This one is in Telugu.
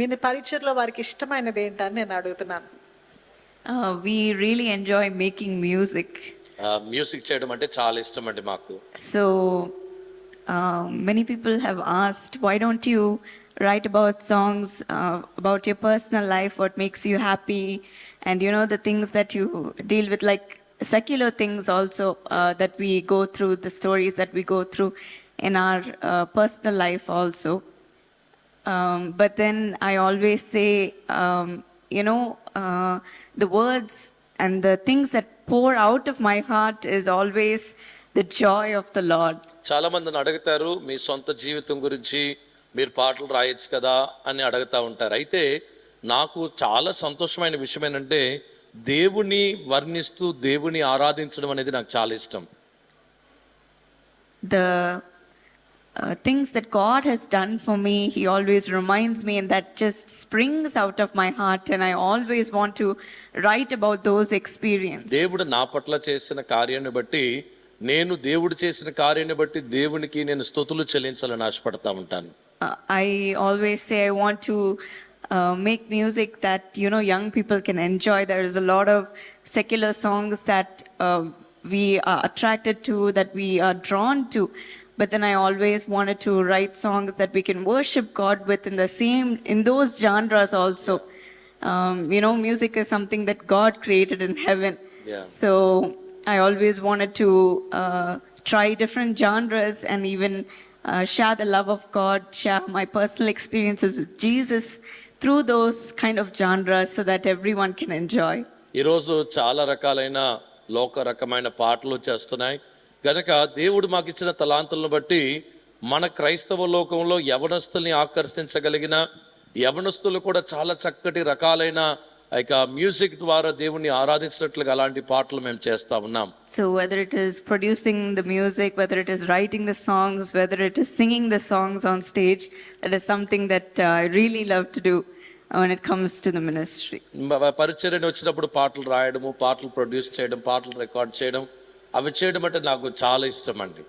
మీ పరిచయలో వారికి ఇష్టమైనది ఏంటని నేను అడుగుతున్నాను Uh, we really enjoy making music. Music చేయడం అంటే చాలా ఇష్టం అండి మాకు So uh, many people have asked, why don't you write about songs uh, about your personal life, what makes you happy, and you know the things that you deal with, like secular things also uh, that we go through, the stories that we go through in our uh, personal life also. Um, but then I always say, um, you know, uh, the words and the things that pour out of my heart is always the joy of the Lord. చాలా మందిని అడుగుతారు మీ సొంత జీవితం గురించి మీరు పాటలు రాయొచ్చు కదా అని అడుగుతా ఉంటారు అయితే నాకు చాలా సంతోషమైన విషయం ఏంటంటే దేవుని వర్ణిస్తూ దేవుని ఆరాధించడం అనేది నాకు చాలా ఇష్టం The uh, things that God has done for me, He always reminds me, and that just springs out of my heart, and I always want to write about those experiences. దేవుడు నా పట్ల చేసిన కార్యాన్ని బట్టి నేను దేవుడు చేసిన కార్యాన్ని బట్టి దేవునికి నేను స్తుతులు చెల్లించాలని ఆశపడతా ఉంటాను Uh, I always say I want to uh, make music that you know young people can enjoy. There is a lot of secular songs that uh, we are attracted to, that we are drawn to. But then I always wanted to write songs that we can worship God with in the same in those genres also. Um, you know, music is something that God created in heaven. Yeah. So I always wanted to uh, try different genres and even uh, share the love of God, share my personal experiences with Jesus through those kind of genres so that everyone can enjoy. ఈరోజు చాలా రకాలైన లోక రకమైన పాటలు చేస్తున్నాయి గనక దేవుడు మాకు ఇచ్చిన తలాంతులను బట్టి మన క్రైస్తవ లోకంలో యవనస్తుల్ని ఆకర్షించగలిగిన యవనస్తులు కూడా చాలా చక్కటి రకాలైన ఇక మ్యూజిక్ ద్వారా దేవుణ్ణి ఆరాధించినట్లుగా అలాంటి పాటలు మేము చేస్తా ఉన్నాం. So whether it is producing the music whether it is writing the songs whether it is singing the songs on stage that is something that I really love to do when it comes to the ministry పరిచయం వచ్చినప్పుడు పాటలు రాయడము పాటలు ప్రొడ్యూస్ చేయడం పాటలు రికార్డ్ చేయడం అవి చేయడం అంటే నాకు చాలా ఇష్టం అండి.